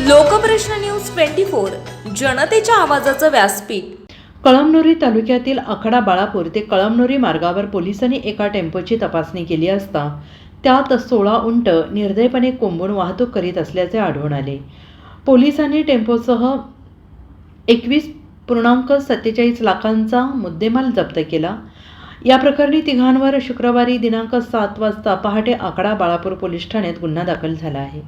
Lokprashna news twenty four जनतेच्या आवाजाचं व्यासपीठ. कळमनुरी तालुक्यातील आखडा बाळापूर ते कळमनुरी मार्गावर पोलिसांनी एका टेम्पोची तपासणी केली असता त्यात सोळा उंट निर्दयपणे कोंबून वाहतूक करीत असल्याचे आढळून आले. पोलिसांनी टेम्पोसह एकवीस पूर्णांक सत्तेचाळीस लाखांचा मुद्देमाल जप्त केला. या प्रकरणी तिघांवर शुक्रवारी दिनांक सात वाजता पहाटे आकडा बाळापूर पोलीस ठाण्यात गुन्हा दाखल झाला आहे.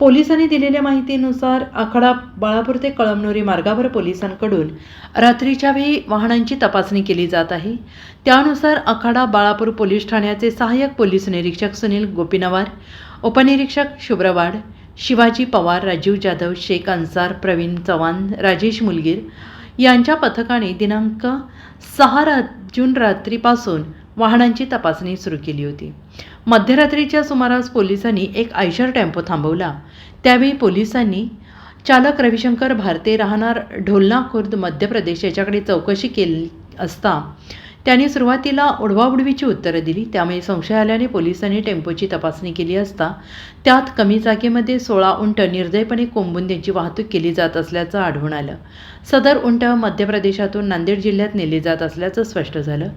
पोलिसांनी दिलेल्या माहितीनुसार आखाडा बाळापूर ते कळमनुरी मार्गावर पोलिसांकडून रात्रीच्या वेळी वाहनांची तपासणी केली जात आहे. त्यानुसार आखाडा बाळापूर पोलीस ठाण्याचे सहाय्यक पोलीस निरीक्षक सुनील गोपीनवार उपनिरीक्षक शुभ्रवाड शिवाजी पवार राजीव जाधव शेख अन्सार प्रवीण चव्हाण राजेश मुलगीर यांच्या पथकाने दिनांक सहा रा जून रात्रीपासून वाहनांची तपासणी सुरू केली होती. मध्यरात्रीच्या सुमारास पोलिसांनी एक आयशर टेम्पो थांबवला. त्यावेळी पोलिसांनी चालक रविशंकर भारते राहणार ढोलना खुर्द मध्य प्रदेश याच्याकडे चौकशी केली असता त्यांनी सुरुवातीला उडवाउडवीची उत्तरं दिली. त्यामुळे संशय आल्याने पोलिसांनी टेम्पोची तपासणी केली असता त्यात कमी जागेमध्ये सोळा उंट निर्दयपणे कोंबून त्यांची वाहतूक केली जात असल्याचं आढळून आलं. सदर उंट मध्य प्रदेशातून नांदेड जिल्ह्यात नेले जात असल्याचं स्पष्ट झालं.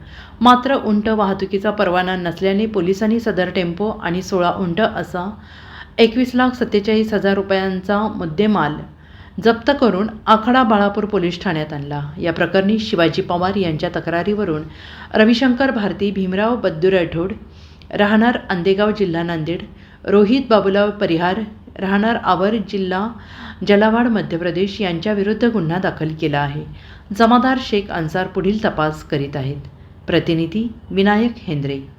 मात्र उंट वाहतुकीचा परवाना नसल्याने पोलिसांनी सदर टेम्पो आणि सोळा उंट असा एकवीस लाख सत्तेचाळीस हजार रुपयांचा मुद्देमाल जप्त करून आखाडा बाळापूर पोलीस ठाण्यात आणला. या प्रकरणी शिवाजी पवार यांच्या तक्रारीवरून रविशंकर भारती भीमराव बद्दू राठोड राहणार अंदेगाव जिल्हा नांदेड रोहित बाबुलाव परिहार राहणार आवर जिल्हा जलावाड मध्य प्रदेश यांच्याविरुद्ध गुन्हा दाखल केला आहे. जमादार शेख अन्सार पुढील तपास करीत आहेत. प्रतिनिधी विनायक हेंद्रे.